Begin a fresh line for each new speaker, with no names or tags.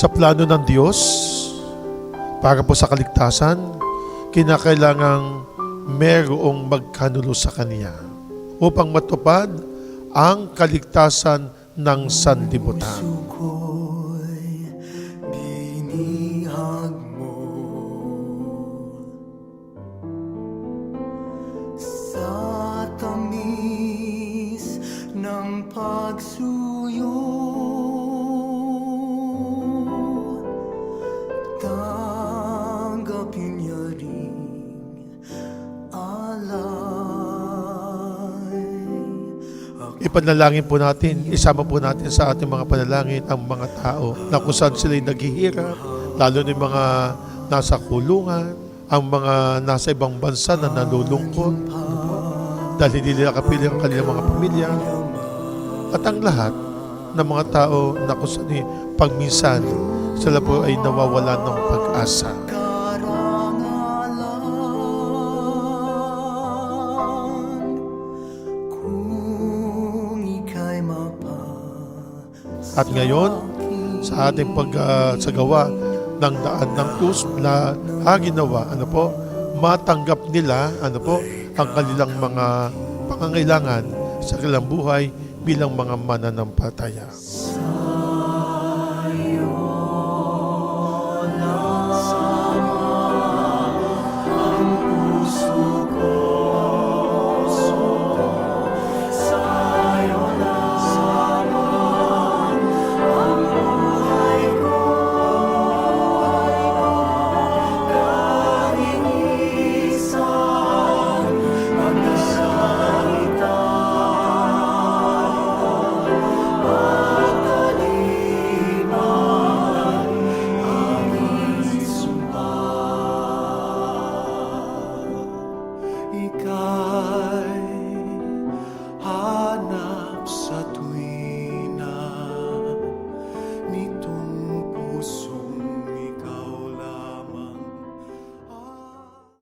Sa plano ng Diyos, para po sa kaligtasan, kinakailangang merong magkanulo sa Kanya upang matupad ang kaligtasan ng sanlibutan.
Tanggapin niya rin alay
Ipanalangin po natin, isama po natin sa ating mga panalangin ang mga tao na kung saan sila'y naghihirap, lalo yung mga nasa kulungan, ang mga nasa ibang bansa na nalulungkot, dahil hindi nila kapili ang kanilang mga pamilya, at ang lahat ng mga tao na kung pagminsan sila po ay nawawala ng pag-asa. At ngayon, sa ating pagsagawa ng daan ng krus na ah, ginawa, ano po, matanggap nila, ano po, ang kanilang mga pangangailangan sa kanilang buhay bilang mga mananampalataya. God.